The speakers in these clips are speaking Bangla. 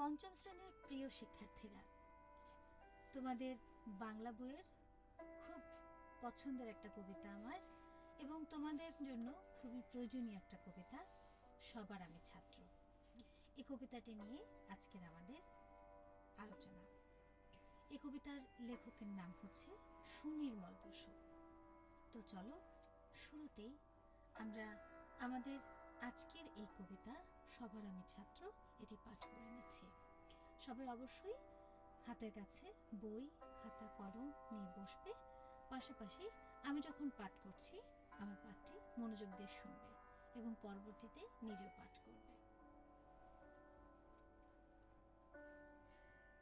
পঞ্চম শ্রেণির প্রিয় শিক্ষার্থীরা, তোমাদের বাংলা বইয়ের খুব পছন্দের একটা কবিতা আমার এবং তোমাদের জন্য খুবই প্রয়োজনীয় একটা কবিতা, সবার আমি ছাত্র। এই কবিতাটি নিয়ে আজকের আমাদের আলোচনা। এই কবিতার লেখকের নাম হচ্ছে সুনির্মল বসু। তো চলো, শুরুতেই আমরা আমাদের আজকের এই কবিতা সবার আমি ছাত্র, এটি পাঠ করে নিচ্ছি। সবাই অবশ্যই হাতের কাছে বই, খাতা, কলম নিয়ে বসবে। পাশাপাশি আমি যখন পাঠ করছি, আমার পাঠটি মনোযোগ দিয়ে শুনবে এবং পরবর্তীতে নিজেও পাঠ করবে।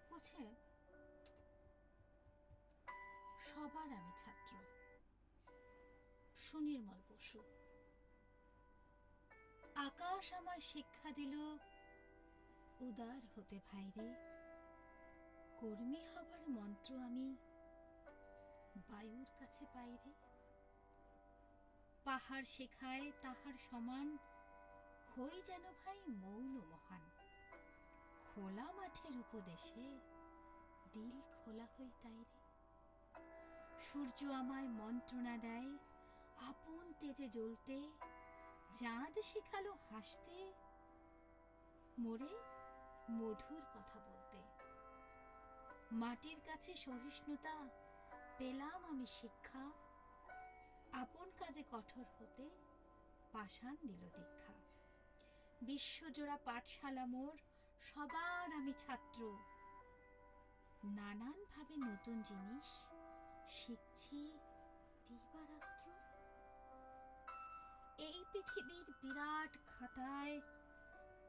বুঝে সবার আমি ছাত্র, সুনির্মল বসু। আকাশ আমার শিক্ষা দিল, উদার হতে ভাইরে। কর্মী হবার মন্ত্র আমি বায়ুর কাছে পাইরে। পাহাড় শেখায় তাহার সমান, হই যেন ভাই মৌন মহান। খোলা মাঠের উপদেশে দিল খোলা হই তাইরে। সূর্য আমায় মন্ত্রণা দেয়, আপন তেজে জ্বলতে চাঁদ শেখালো হাসতে, মোরে মধুর কথা বলতে। মাটির কাছে সহিষ্ণুতা, পেলাম আমি শিক্ষা। আপন কাজে কঠোর হতে পাষাণ দিল দীক্ষা। বিশ্বজোড়া পাঠশালা মোর, সবার আমি ছাত্র। নানান ভাবে নতুন জিনিস শিখছি, দিবারাত্র এই পৃথিবীর বিরাট খাতায়,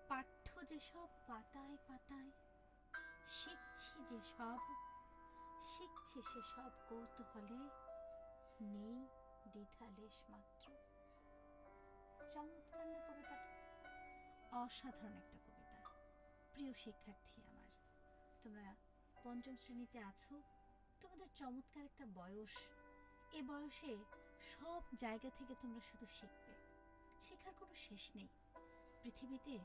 পাঠ্য যেসব পাতায় পাতায়, শিখছি যে সব শিখছি সেসব কৌতূহলে নেই দ্বিধালেশ মাত্র। চমৎকার না কবিতাটা অসাধারণ একটা কবিতা। প্রিয় শিক্ষার্থী আমার, তোমরা পঞ্চম শ্রেণীতে আছো, তোমাদের চমৎকার একটা বয়স। এ বয়সে সব জায়গা থেকে তোমরা শুধু শিখবে। শেখার কোনো শেষ নেই। পৃথিবীতে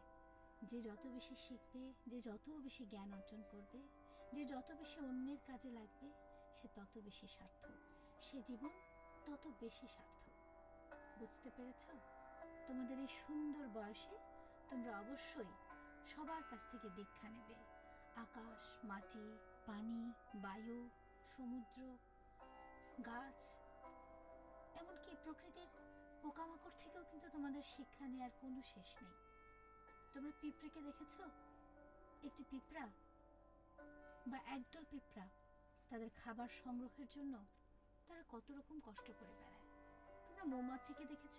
যে যত বেশি শিখবে, যে যত বেশি জ্ঞান অর্জন করবে, যে যত বেশি অন্যের কাজে লাগবে, সে তত বেশি সার্থক। সে জীবন তত বেশি সার্থক। বুঝতে পেরেছ? তোমাদের এই সুন্দর বয়সে তোমরা অবশ্যই সবার কাছ থেকে দীক্ষা নেবে। আকাশ, মাটি, পানি, বায়ু, সমুদ্র, গাছ, এমনকি প্রকৃতির পোকামাকড় থেকেও কিন্তু তোমাদের শিক্ষা নেওয়ার কোনো শেষ নেই। তোমরা পিঁপড়েকে দেখেছ? একটি পিঁপড়া বা একদল পিঁপড়া তাদের খাবার সংগ্রহের জন্য তারা কত রকম কষ্ট করে বেড়ায়। তোমরা মৌমাছিকে দেখেছ?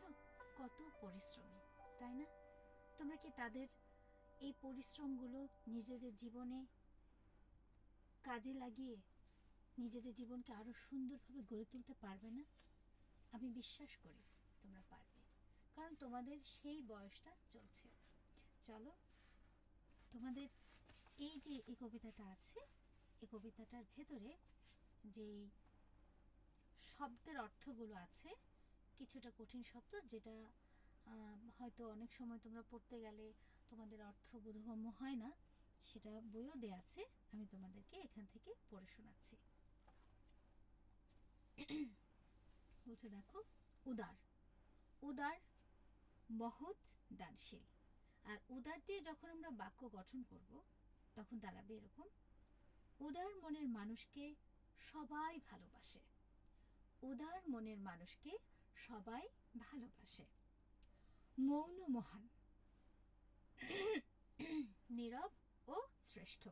কত পরিশ্রমী, তাই না? তোমরা কি তাদের এই পরিশ্রমগুলো নিজেদের জীবনে কাজে লাগিয়ে নিজেদের জীবনকে আরও সুন্দরভাবে গড়ে তুলতে পারবে না? আমি বিশ্বাস করি কারণ তোমাদের সেই বয়সটা চলছে। চলো, তোমাদের এই যে এই কবিতাটা আছে, এই কবিতাটার ভেতরে যেই শব্দের অর্থগুলো আছে, কিছুটা কঠিন শব্দ যেটা হয়তো অনেক সময় তোমরা পড়তে গেলে তোমাদের অর্থ বোধগম্য হয় না, সেটা বইও দেয়া আছে, আমি তোমাদেরকে এখান থেকে পড়ে শোনাচ্ছি। বলছে দেখো, উদার। উদার মহৎ দানশীল। আর উদার দিয়ে যখন আমরা বাক্য গঠন করব, তখন দাঁড়াবে এরকম, উদার মনের মানুষকে সবাই ভালোবাসে। উদার মনের মানুষকে সবাই ভালোবাসে। মৌন মহান, নীরব ও শ্রেষ্ঠ।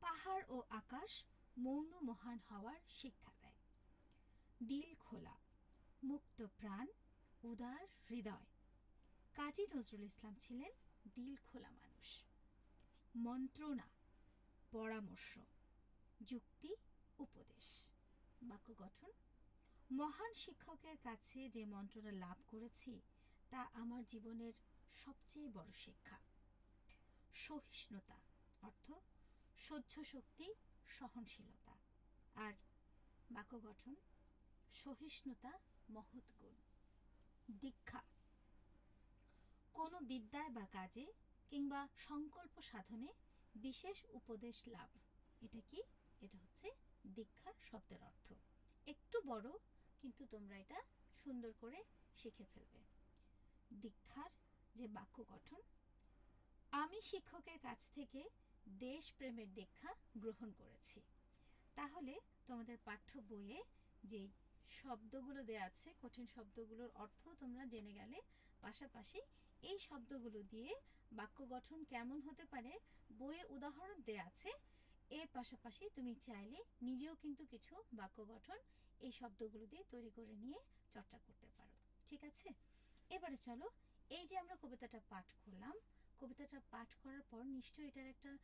পাহাড় ও আকাশ মৌন মহান হওয়ার শিক্ষা দেয়। দিল খোলা, মুক্ত প্রাণ উদার হৃদয়। কাজী নজরুল ইসলাম ছিলেন দিল খোলা মানুষ। মন্ত্রণা, পরামর্শ, যুক্তি, উপদেশ। বাক্য গঠন, মহান শিক্ষকের কাছে যে মন্ত্রণা লাভ করেছি, তা আমার জীবনের সবচেয়ে বড় শিক্ষা। সহিষ্ণুতা, অর্থ সহ্য শক্তি, সহনশীলতা। আর বাক্য গঠন, সহিষ্ণুতা মহৎ গুণ। দীক্ষা। কোনো বিদ্যায় বা কাজে কিংবা সংকল্প সাধনে বিশেষ উপদেশ লাভ। এটা কি? এটা হচ্ছে দীক্ষার শব্দের অর্থ। একটু বড়, কিন্তু তোমরা এটা সুন্দর করে শিখে ফেলবে। দীক্ষার যে বাক্য গঠন, আমি শিক্ষকের কাছ থেকে দেশপ্রেমের দীক্ষা গ্রহণ করেছি। তাহলে তোমাদের পাঠ্য বইয়ে যে শব্দগুলো দেয়া আছে, কঠিন শব্দগুলোর অর্থ তোমরা জেনে গেলে। পাশাপাশি এই শব্দগুলো দিয়ে বাক্য গঠন কেমন হতে পারে বইয়ে উদাহরণ দেয়া আছে। এর পাশাপাশি তুমি চাইলে নিজেও কিন্তু কিছু বাক্য গঠন এই শব্দগুলো দিয়ে তৈরি করে নিয়ে চর্চা করতে পারো। ঠিক আছে? এবারে চলো, এই যে আমরা কবিতাটা পাঠ করলাম, কবিতাটা পাঠ করার পর নিশ্চয়ই এটার একটা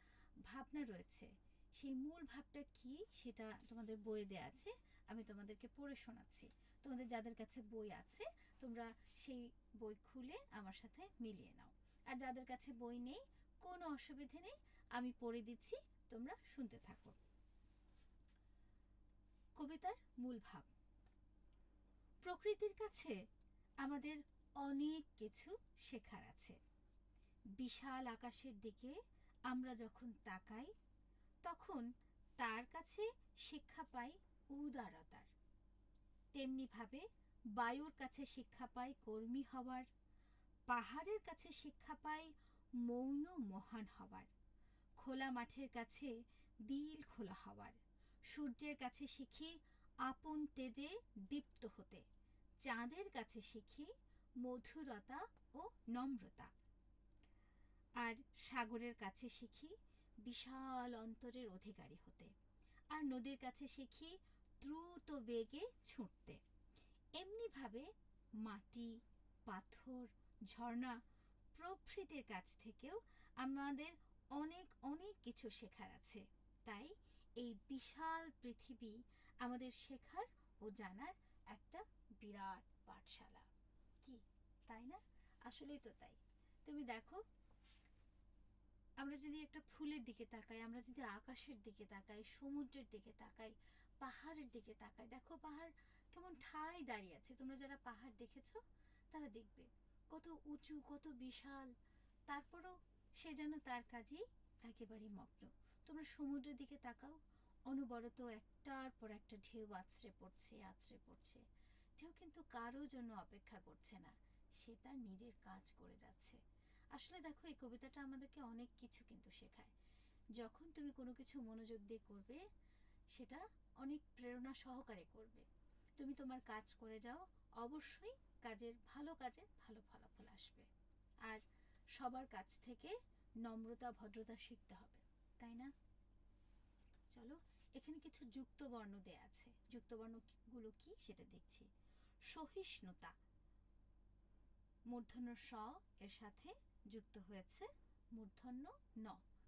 ভাবনা রয়েছে। সেই মূল ভাবটা কি সেটা তোমাদের বইয়ে দেয়া আছে। আমি তোমাদেরকে পড়ে শোনাচ্ছি। তোমাদের যাদের কাছে বই আছে, তোমরা সেই বই খুলে আমার সাথে মিলিয়ে নাও। আর যাদের কাছে বই নেই, কোনো অসুবিধে নেই, আমি পড়ে দিচ্ছি, তোমরা শুনতে থাকো। কবিতার মূল ভাব। প্রকৃতির কাছে আমাদের অনেক কিছু শেখার আছে। বিশাল আকাশের দিকে আমরা যখন তাকাই, তখন তার কাছে শিক্ষা পাই উদারতার। তেমনিভাবে বায়ুর কাছে শিক্ষা পাই কর্মী হওয়ার, পাহাড়ের কাছে শিক্ষা পাই মৌন মহান হওয়ার, খোলা মাঠের কাছে দিল খোলা হওয়ার, সূর্যের কাছে শিখি আপন তেজে দীপ্ত হতে, চাঁদের কাছে শিখি মধুরতা ও নম্রতা। আর সাগরের কাছে শিখি বিশাল অন্তরের অধিকারী হতে, আর নদীর কাছে শিখি দ্রুত বেগে ছুটতে। এমনিভাবে মাটি, পাথর, ঝর্ণা প্রভৃতির কাছ থেকেও আমাদের অনেক অনেক কিছু শেখার আছে। তাই এই বিশাল পৃথিবী আমাদের শেখার ও জানার একটা বিরাট পাঠশালা। কি, তাই না? আসলেই তো তাই। তুমি দেখো, আমরা যদি একটা ফুলের দিকে তাকাই, আমরা যদি আকাশের দিকে তাকাই, সমুদ্রের দিকে তাকাই পাহাড়ের দিকে তাকাই দেখো পাহাড় কেমন ঠাই দাঁড়িয়ে আছে। তোমরা যারা পাহাড় দেখেছ, তারা দেখবে কত উঁচু, কত বিশাল। তারপরও সে যেন তার কাজেই একেবারে মগ্ন। তোমরা সমুদ্রের দিকে তাকাও, অনবরত একটার পর একটা ঢেউ আছড়ে পড়ছে আছড়ে পড়ছে। ঢেউ কিন্তু কারও জন্য অপেক্ষা করছে না, সে তার নিজের কাজ করে যাচ্ছে। আসলে দেখো, এই কবিতাটা আমাদেরকে অনেক কিছু কিন্তু শেখায়। যখন তুমি কোনো কিছু মনোযোগ দিয়ে করবে সেটা অনেক প্রেরণা সহকারে করবে। তুমি তোমার কাজ করে যাও, অবশ্যই কাজের ভালো কাজের ভালো ফলাফল আসবে। আর সবার কাছ থেকে নম্রতা, ভদ্রতা শিখতে হবে, তাই না? চলো, এখানে কিছু যুক্ত বর্ণ দেয়া আছে। যুক্ত বর্ণগুলো কি সেটা দেখছি। সহিষ্ণুতা, মূর্ধন্য স এর সাথে যুক্ত হয়েছে, মূর্ধন্য ন।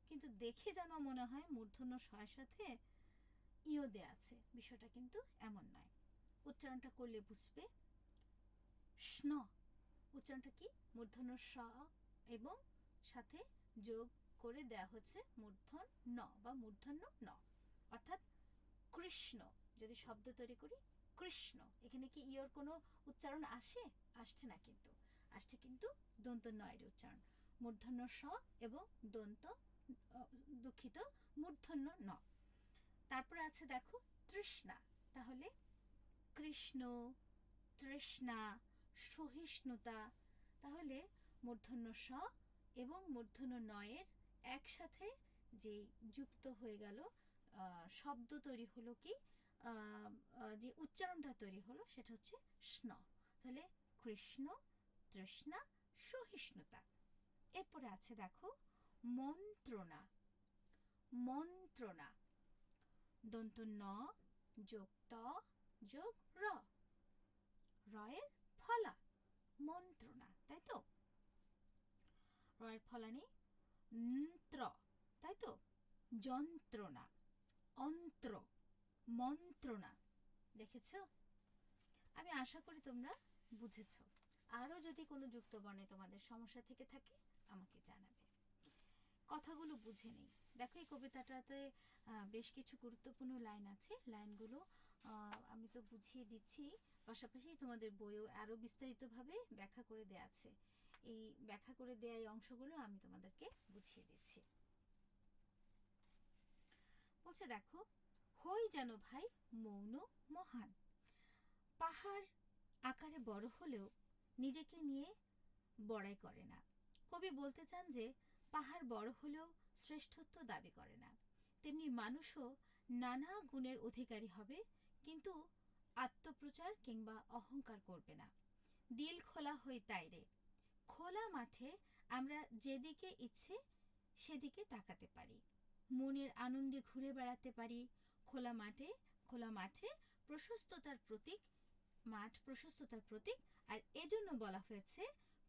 কিন্তু দেখে যেন মনে হয় মূর্ধন্য স এর সাথে ইও দেয়া আছে। বিষয়টা কিন্তু এমন নয়। উচ্চারণটা করলে বুঝবে। স্ন, উচ্চারণটা কি? মূর্ধন্য স এবং সাথে যোগ করে দেয়া হচ্ছে মূর্ধন ন বা মূর্ধন্য ন। অর্থাৎ কৃষ্ণ, যদি শব্দ তৈরি করি, কৃষ্ণ। এখানে কি ইয়র কোনো উচ্চারণ আসে? আসছে না কিন্তু। আসছে কিন্তু দন্ত নয়ের উচ্চারণ। মূর্ধন্য স এবং দন্ত, দুঃখিত, মূর্ধন্য ন। তারপরে আছে দেখো তৃষ্ণা। তাহলে কৃষ্ণ, তৃষ্ণা, সহিষ্ণুতা। তাহলে মূর্ধন্য স এবং মূর্ধন্য নয়ের একসাথে যে যুক্ত হয়ে গেল শব্দ তৈরি হলো কি? যে উচ্চারণটা তৈরি হলো সেটা হচ্ছে স্ন। তাহলে কৃষ্ণ, তৃষ্ণা, সহিষ্ণুতা। এরপরে আছে দেখো মন্ত্রণা। মন্ত্রণা। দন্ত ন, যোগ ত, যোগ র। রয়ের ফলা, মন্ত্রণা, তাই তো? রয়ের ফলানি ন্ত্র তাই তো? যন্ত্রণা, অন্ত্র, মন্ত্রণা, দেখেছ? আমি আশা করি তোমরা বুঝেছ। আরও যদি কোনো যুক্ত বর্ণে তোমাদের সমস্যা থেকে থাকে, আমাকে জানাবে। কথাগুলো বুঝে নেই। দেখো, এই কবিতাটাতে বেশ কিছু গুরুত্বপূর্ণ লাইন আছে। লাইনগুলো আমি তো বুঝিয়ে দিচ্ছি। পাশাপাশি তোমাদের বইও আরও বিস্তারিতভাবে ব্যাখ্যা করে দেয়া আছে। এই ব্যাখ্যা করে দেয়া এই অংশগুলো আমি তোমাদেরকে বুঝিয়ে দিচ্ছি। বলছে, দেখো, হই যেন ভাই, মৌন, মহান। পাহাড় আকারে বড় হলেও নিজেকে নিয়ে বড়াই করে না। কবি বলতে চান যে, পাহাড় বড় হলেও শ্রেষ্ঠত্ব দাবি করে না। তেমনি মানুষও নানা গুণের অধিকারী হবে, কিন্তু আত্মপ্রচার কিংবা অহংকার করবে না। দিল খোলা হই তাইরে খোলা মাঠে আমরা যেদিকে ইচ্ছে, সেদিকে তাকাতে পারি। মনের আনন্দে ঘুরে বেড়াতে পারি। খোলা মাঠে খোলা মাঠে প্রশস্ততার প্রতীক, মাঠ প্রশস্ততার প্রতীক। আর এজন্য বলা হয়েছে,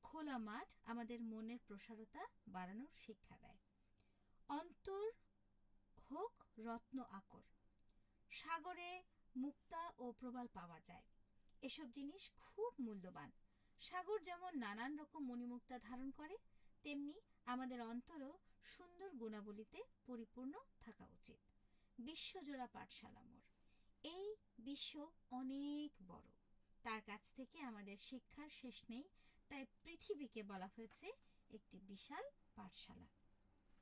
খোলা মাঠ আমাদের মনের প্রসারতা বাড়ানোর শিক্ষা দেয়। অন্তর হোক রত্ন আকর। সাগরে মুক্তা ও প্রবাল পাওয়া যায়। এসব জিনিস খুব মূল্যবান। সাগর যেমন নানান রকম মণিমুক্তা ধারণ করে, তেমনি আমাদের অন্তরও সুন্দর গুণাবলীতে পরিপূর্ণ থাকা উচিত। বিশ্বজোড়া পাঠশালা মোর। এই বিশ্ব অনেক বড়। তার কাছ থেকে আমাদের শিক্ষার শেষ নেই, তাই পৃথিবীকে বলা হয়েছে একটি বিশাল পাঠশালা।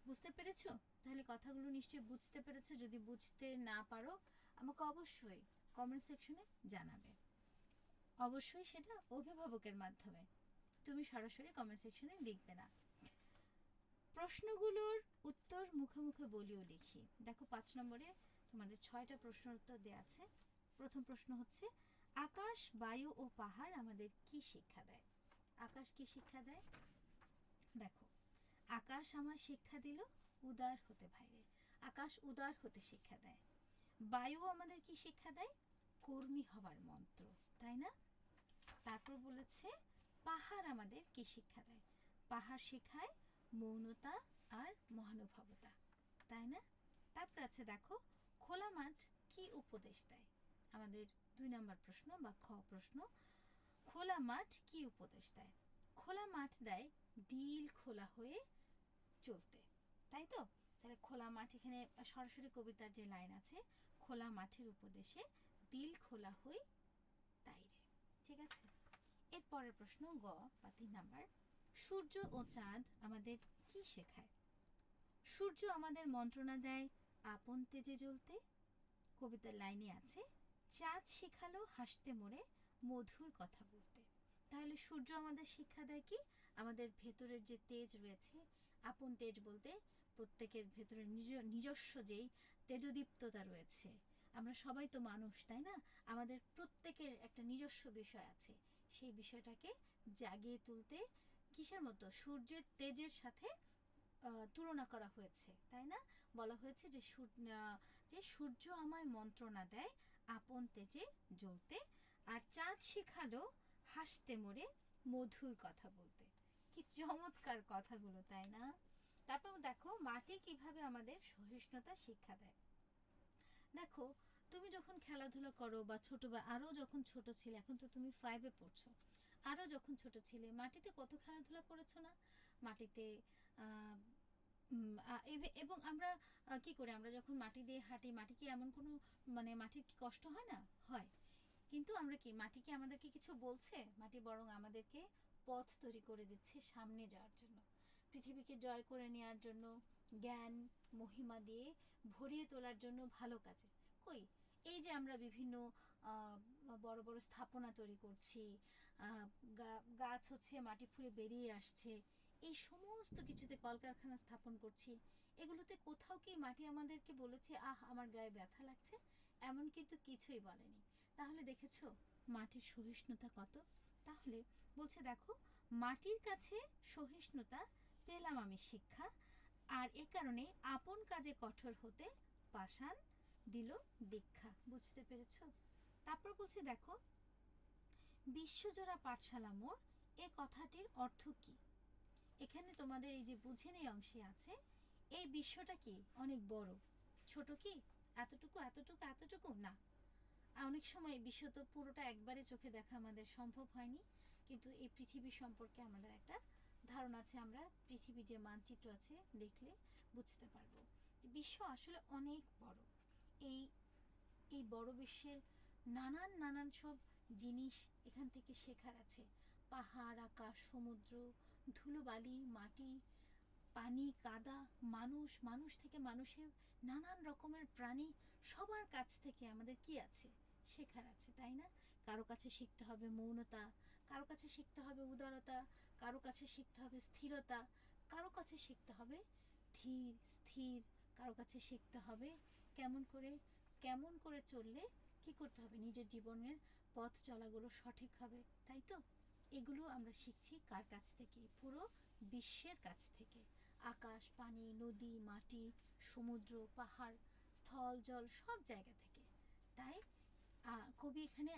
বুঝতে পেরেছ? তাহলে কথাগুলো নিশ্চয়ই বুঝতে পেরেছ। যদি বুঝতে না পারো, আমাকে অবশ্যই কমেন্ট সেকশনে জানাবে। অবশ্যই সেটা অভিভাবকের মাধ্যমে। তুমি সরাসরি কমেন্ট সেকশনে লিখবে না। প্রশ্নগুলোর উত্তর মুখে মুখে বলিও লিখি। দেখো, পাঁচ নম্বরে তোমাদের ছয়টা প্রশ্নের উত্তর দেওয়া আছে। প্রথম প্রশ্ন হচ্ছে, আকাশ, বায়ু ও পাহাড় আমাদের কি শিক্ষা দেয়? আকাশ কি শিক্ষা দেয়? দেখো আকাশ আমার শিক্ষা দিল, উদার হতে ভাইরে। আকাশ উদার হতে শিক্ষা দেয়। বায়ু আমাদের কি শিক্ষা দেয়? কর্মী হবার মন্ত্র, তাই না? তারপর বলেছে, পাহাড় আমাদের কি শিক্ষা দেয়? পাহাড় শেখায় মৌনতা আর মহানুভবতা, তাই না? তারপর আছে দেখো, খোলা মাঠ কি উপদেশ দেয়? আমাদের দুই নম্বর প্রশ্ন বা খ প্রশ্ন, খোলা মাঠ কি উপদেশ দেয়? খোলা মাঠ দেয় দিল খোলা হয়ে চলতে। তাই তো? তাহলে খোলা মাঠ এখানে সরাসরি কবিতার যে লাইন আছে, খোলা মাঠের উপদেশে দিল খোলা হই তাইরে ঠিক আছে? এর পরের প্রশ্ন গ বা তিন নাম্বার। সূর্য ও চাঁদ আমাদের কি শেখায়? সূর্য আমাদের মন্ত্রণা দেয় আপন তেজে জ্বলতে। কবিতার লাইনে আছে, চাঁদ শেখালো হাসতে মোড়ে মধুর কথা বলতে। তাহলে সূর্য আমাদের শিক্ষা দেয় কি? আমাদের ভেতরের যে তেজ রয়েছে আপন তেজ বলতে প্রত্যেকের ভেতরে নিজ, নিজস্ব যেই তেজদীপ্ততা রয়েছে। আমরা সবাই তো মানুষ, তাই না? আমাদের প্রত্যেকের একটা নিজস্ব বিষয় আছে। সেই বিষয়টাকে জাগিয়ে তুলতে কিসের মতো? সূর্যের তেজের সাথে তুলনা করা হয়েছে, তাই না? বলা হয়েছে যে যে সূর্য আমায় মন্ত্রণা দেয় আপন তেজে জ্বলতে, আর চাঁদ শেখালো হাসতে মোড়ে মধুর কথা বলতে। কি চমৎকার কথাগুলো, তাই না? তারপর দেখো, মাটি কীভাবে আমাদের সহিষ্ণুতা শিক্ষা দেয়। দেখো, তুমি যখন খেলাধুলা করো বা ছোট বা আরও যখন ছোট ছিলে, এখন তো তুমি ফাইভে পড়ছো আরও যখন ছোট ছিলে, মাটিতে কত খেলাধুলা করেছ না? মাটিতে এবং আমরা কি করে? আমরা যখন মাটি দিয়ে হাঁটি, মাটি কি এমন কোনো মানে মাটির কি কষ্ট হয় না? হয়। কিন্তু আমরা কি, মাটি কি আমাদেরকে কিছু বলছে? মাটি বরং আমাদেরকে পথ তৈরি করে দিচ্ছে সামনে যাওয়ার জন্য। পৃথিবীকে জয় করে নেওয়ার জন্য, জ্ঞান, মহিমা দিয়ে ভরিয়ে তোলার জন্য ভালো কাজে। কই? এই যে আমরা বিভিন্ন বড় বড় স্থাপনা তৈরি করছি গাছ হচ্ছে, মাটি ফুঁড়ে বেরিয়ে আসছে, এই সমস্ত কিছুতে কলকারখানা স্থাপন করছি, এগুলোতে কোথাও কি মাটি আমাদেরকে বলেছে, আহ, আমার গায়ে ব্যথা লাগছে এমন কিন্তু কিছুই বলেনি। তাহলে দেখেছ, মাটির সহিষ্ণুতা কত? তাহলে বলছে, দেখো, মাটির কাছে সহিষ্ণুতা, পেলাম আমি শিক্ষা, আর এ কারণে আপন কাজে কঠোর হতে পাষাণ দিল দীক্ষা। বুঝতে পেরেছ? তারপর বলছে, দেখো, বিশ্বজোড়া পাঠশালা মোড়, এ কথাটির অর্থ কি? এখানে তোমাদের এই যে বুঝে নেই অংশে আছে, এই বিশ্বটা কি অনেক বড়, ছোট কি? এতটুকু এতটুকু এতটুকু? না। অনেক সময় বিশ্ব তো পুরোটা একবারে চোখে দেখা আমাদের সম্ভব হয়নি। কিন্তু এই পৃথিবী সম্পর্কে আমাদের একটা ধারণা আছে, আমরা পৃথিবীর যে মানচিত্র আছে দেখলে বুঝতে পারব। বিশ্ব আসলে অনেক বড়। এই এই বড় বিশ্বের নানান নানান সব জিনিস এখান থেকে শেখার আছে। পাহাড়, আকাশ, সমুদ্র, ধুলোবালি, মাটি, পানি, কাদা, মানুষ মানুষ থেকে মানুষের নানান রকমের প্রাণী সবার কাছ থেকে আমাদের কি আছে? শেখার আছে, তাই না? কারও কাছে শিখতে হবে মৌনতা কারও কাছে শিখতে হবে উদারতা, কারও কাছে শিখতে হবে স্থিরতা, কারও কাছে শিখতে হবে ধীর, স্থির, কারও কাছে শিখতে হবে কেমন করে কেমন করে চললে কি করতে হবে? নিজের জীবনের পথ চলাগুলো সঠিক হবে, তাই তো? এগুলো আমরা শিখছি কার কাছ থেকে? পুরো বিশ্বের কাছ থেকে। আকাশ, পানি, নদী, মাটি, সমুদ্র, পাহাড়, স্থল, জল সব জায়গা থেকে। তাই কবি এখানে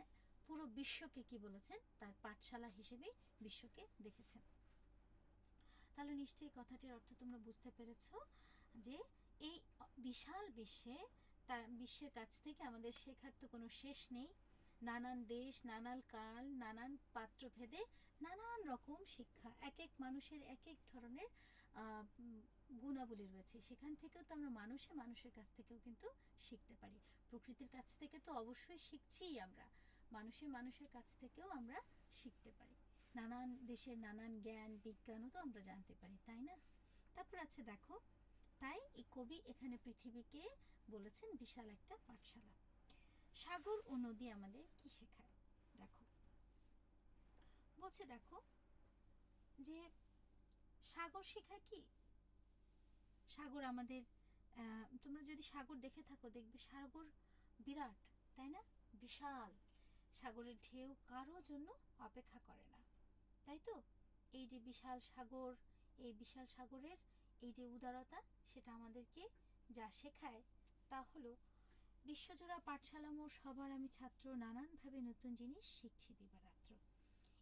পুরো বিশ্বকে কি বলেছেন? তার পাঠশালা হিসেবে বিশ্বকে দেখেছেন। তাহলে নিশ্চয়ই কথাটির অর্থ তোমরা বুঝতে পেরেছ যে এই বিশাল বিশ্বে তার বিশ্বের কাছ থেকে আমাদের শেখার তো কোনো শেষ নেই। নানান দেশ নানান কাল, নানান পাত্রভেদে নানান রকম শিক্ষা এক এক মানুষের এক এক ধরনের গুণাবলী রয়েছে। সেখান থেকেও তো আমরা মানুষে মানুষের কাছ থেকেও কিন্তু শিখতে পারি। প্রকৃতির কাছ থেকে তো অবশ্যই শিখছিই আমরা। মানুষে মানুষের কাছ থেকেও আমরা শিখতে পারি। নানান দেশের নানান জ্ঞান, বিজ্ঞানও তো আমরা জানতে পারি, তাই না? তারপর আছে দেখো, তাই এই কবি এখানে পৃথিবীকে বলেছেন বিশাল একটা পাঠশালা। সাগর ও নদী আমাদের কি শেখায়? দেখো। বলছে দেখো যে সাগর শেখায় কি? সাগর আমাদের তোমরা যদি সাগর দেখে থাকো দেখবে সাগর বিরাট, তাই না? বিশাল। সাগরের ঢেউ কারও জন্য অপেক্ষা করে না। তাই তো? এই যে বিশাল সাগর, এই বিশাল সাগরের এই যে উদারতা, সেটা আমাদেরকে যা শেখায়, তা হলো বিশ্বজোড়া পাঠশালা মোর সবার আমি ছাত্র, নানানভাবে নতুন জিনিস শিখছি দিবারাত্র।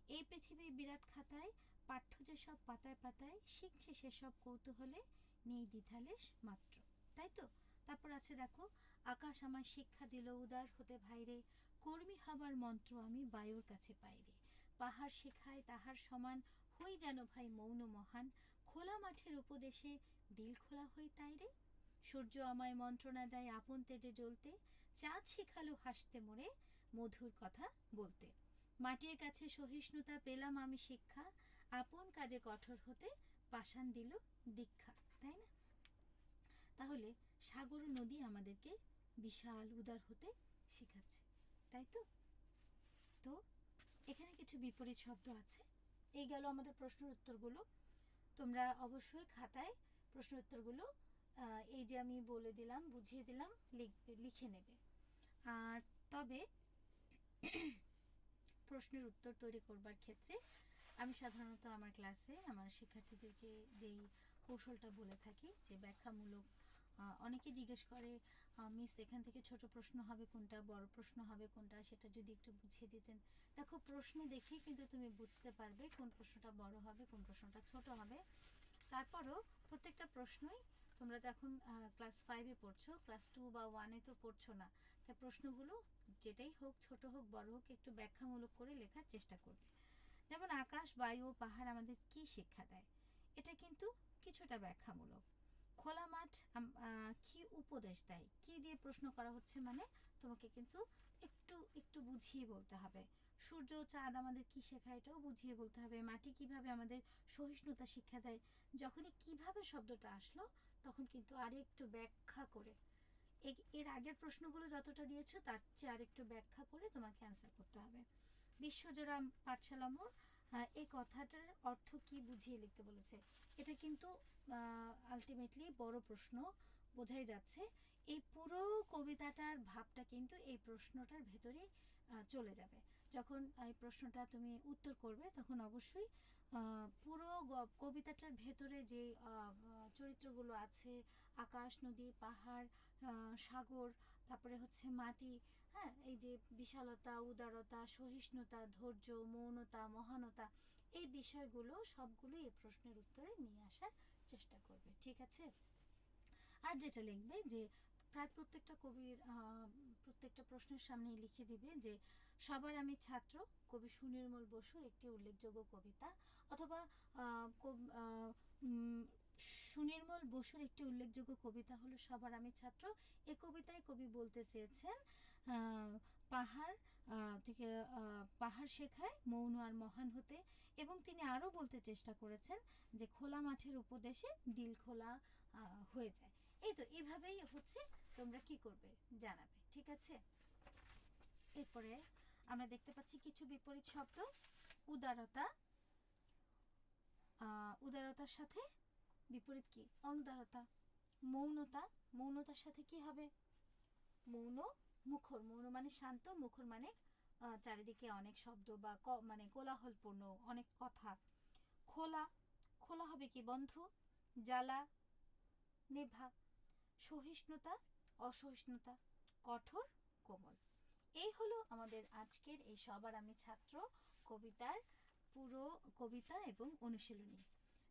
এই পৃথিবীর বিরাট খাতায় পাঠ্য যেসব পাতায় পাতায় শিখছে সেসব কৌতূহলে নেই দ্বিধালেশ মাত্র। তাই তো? তারপর আছে দেখো, আকাশ আমায় শিক্ষা দিল, উদার হতে ভাইরে কর্মী হবার মন্ত্র আমি বায়ুর কাছে পাইরে। পাহাড় শেখায় তাহার সমান, হই যেন ভাই মৌন মহান। খোলা মাঠের উপদেশে দিল খোলা হই তাই রে? সূর্য আমায় মন্ত্রণা দেয় আপন তেজে জ্বলতে, চাঁদ শিখালো হাসতে মোড়ে মধুর কথা বলতে। মাটির কাছে সহিষ্ণুতা পেলাম আমি শিক্ষা, আপন কাজে কঠোর হতে পাষাণ দিল দীক্ষা, তাই না? তাহলে সাগর নদী আমাদেরকে বিশাল উদার হতে শেখাচ্ছে। তাই তো? তো, এখানে কিছু বিপরীত শব্দ আছে। এই গেল আমাদের প্রশ্নের উত্তরগুলো। তোমরা অবশ্যই খাতায় প্রশ্ন উত্তরগুলো এই যে আমি বলে দিলাম, বুঝিয়ে দিলাম লিখে নেবে। আর তবে প্রশ্নের উত্তর তৈরি করবার ক্ষেত্রে আমি সাধারণত আমার ক্লাসে আমার শিক্ষার্থীদেরকে যেই কৌশলটা বলে থাকি, যে ব্যাখ্যামূলক অনেকে জিজ্ঞেস করে মিস এখান থেকে ছোট প্রশ্ন হবে কোনটা, বড় প্রশ্ন হবে কোনটা? সেটা যদি একটু বুঝিয়ে দিতেন। দেখো, প্রশ্ন দেখে কিন্তু তুমি বুঝতে পারবে কোন প্রশ্নটা বড় হবে, কোন প্রশ্নটা ছোট হবে। তারপরও প্রত্যেকটা প্রশ্নই তোমরা তো এখন ক্লাস ফাইভে পড়ছো ক্লাস টু বা ওয়ানে তো পড়ছো না। তাই প্রশ্নগুলো যেটাই হোক, ছোট হোক, বড় হোক, একটু ব্যাখ্যামূলক করে লেখার চেষ্টা করবে। যেমন, আকাশ, বায়ু পাহাড় আমাদের কি শিক্ষা দেয়? এটা কিন্তু কিছুটা ব্যাখ্যামূলক। খোলা মাঠ কি উপদেশ দেয়? কি দিয়ে প্রশ্ন করা হচ্ছে মানে তোমাকে কিন্তু একটু একটু বুঝিয়ে বলতে হবে। সূর্য চাঁদ আমাদের কি শেখায় এটাও বুঝিয়ে বলতে হবে। মাটি কীভাবে আমাদের সহিষ্ণুতা শিক্ষা দেয়? যখনই কীভাবে শব্দটা আসলো, তখন কিন্তু আর একটু ব্যাখ্যা করে। এর আগের প্রশ্নগুলো যতটা দিয়েছ, তার চেয়ে আরেকটু ব্যাখ্যা করে তোমাকে অ্যান্সার করতে হবে। বিশ্বজোড়া পাঠশালা মোড় এই কথাটার অর্থ কি বুঝিয়ে লিখতে বলেছে? এটা কিন্তু আলটিমেটলি বড় প্রশ্ন বোঝাই যাচ্ছে। এই পুরো কবিতাটার ভাবটা কিন্তু এই প্রশ্নটার ভেতরে চলে যাবে। যখন এই প্রশ্নটা তুমি উত্তর করবে, তখন অবশ্যই পুরো কবিতাটার ভেতরে যে চরিত্রগুলো আছে, আকাশ, নদী, পাহাড় সাগর, তারপরে হচ্ছে মাটি হ্যাঁ এই যে বিশালতা, উদারতা, সহিষ্ণুতা, ধৈর্য, মৌনতা, মহানতা, এই বিষয়গুলো সবগুলো এই প্রশ্নের উত্তরে নিয়ে আসার চেষ্টা করবে, ঠিক আছে? আর যেটা লিখবে যে প্রায় প্রত্যেকটা কবির প্রত্যেকটা প্রশ্নের লিখে দিবে যে, সবার আমি ছাত্র, কবি সুনির্মল বসুর একটি উল্লেখযোগ্য কবিতা অথবা সুনির্মল বসুর একটি উল্লেখযোগ্য কবিতা হলো সবার আমি ছাত্র। এই কবিতায় কবি বলতে চেয়েছেন পাহাড় থেকে পাহাড় শেখায় মৌন আর মহান হতে এবং তিনি আরও বলতে চেষ্টা করেছেন যে খোলা মাঠের উপদেশে দিল খোলা হয়ে যায়। এই তো, এভাবেই হচ্ছে, তোমরা কি করবে জানাবে, ঠিক আছে? এরপরে আমরা দেখতে পাচ্ছি কিছু বিপরীত শব্দ। উদারতা উদারতার সাথে বিপরীত কি? অনুদারতা, মৌনতা, মৌনতার সাথে কি হবে? মৌন মুখর মৌন মানে শান্ত, মুখর মানে চারিদিকে অনেক শব্দ বা ক- মানে কোলাহলপূর্ণ অনেক কথা। খোলা খোলা হবে কি বন্ধ? জ্বালা, নেভা, সহিষ্ণুতা, অসহিষ্ণুতা, কঠোর, কোমল। এই হলো আমাদের আজকের এই সবার আমি ছাত্র কবিতার পুরো কবিতা এবং অনুশীলনী।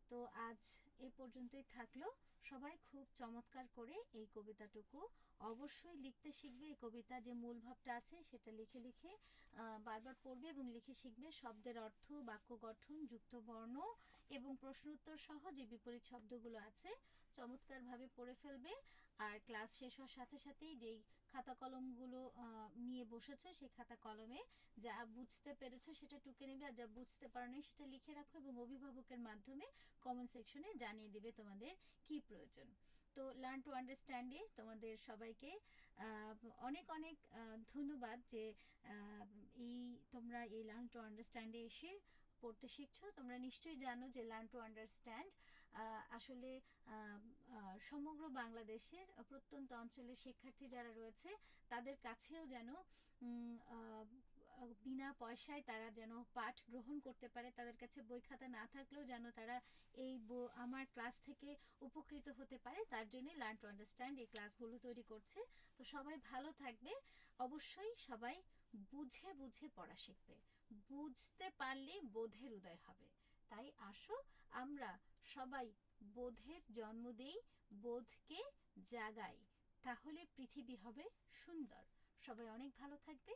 তো আজ এ পর্যন্তই থাকল। সবাই খুব চমৎকার করে এই কবিতাটুকু অবশ্যই লিখতে শিখবে। এই কবিতার যে মূল ভাবটা আছে সেটা লিখে লিখে বারবার পড়বে এবং লিখে শিখবে। শব্দের অর্থ, বাক্য গঠন, যুক্ত বর্ণ এবং প্রশ্ন উত্তর সহ যে বিপরীত শব্দগুলো আছে, চমৎকারভাবে পড়ে ফেলবে। আর ক্লাস শেষ হওয়ার সাথে সাথেই যেই খাতা কলমগুলো নিয়ে বসেছো, সেই খাতা কলমে যা বুঝতে পেরেছ সেটা টুকে নেবে আর যা বুঝতে পারোনি সেটা লিখে রাখো এবং অভিভাবকের মাধ্যমে কমেন্ট সেকশনে জানিয়ে দিবে তোমাদের কি প্রয়োজন। তো লার্ন টু আন্ডারস্ট্যান্ডে তোমাদের সবাইকে অনেক অনেক ধন্যবাদ যে এই তোমরা এই লার্ন টু আন্ডারস্ট্যান্ডে এসে পড়তে শিখছো। তোমরা নিশ্চয়ই জানো যে লার্ন টু আন্ডারস্ট্যান্ড আসলে সমগ্র বাংলাদেশের প্রত্যন্ত অঞ্চলের শিক্ষার্থী যারা রয়েছে, তাদের কাছেও যেন বিনা পয়সায় তারা যেন পাঠ গ্রহণ করতে পারে, তাদের কাছে বই খাতা না থাকলেও যেন তারা এই আমার ক্লাস থেকে উপকৃত হতে পারে, তার জন্য লার্ন টু আন্ডারস্ট্যান্ড এই ক্লাসগুলো তৈরি করছে। তো সবাই ভালো থাকবে। অবশ্যই সবাই বুঝে বুঝে পড়া শিখবে। বুঝতে পারলে বোধের উদয় হবে। তাই আসো, আমরা সবাই বোধের জন্ম দেই বোধকে জাগাই। তাহলে পৃথিবী হবে সুন্দর। সবাই অনেক ভালো থাকবে।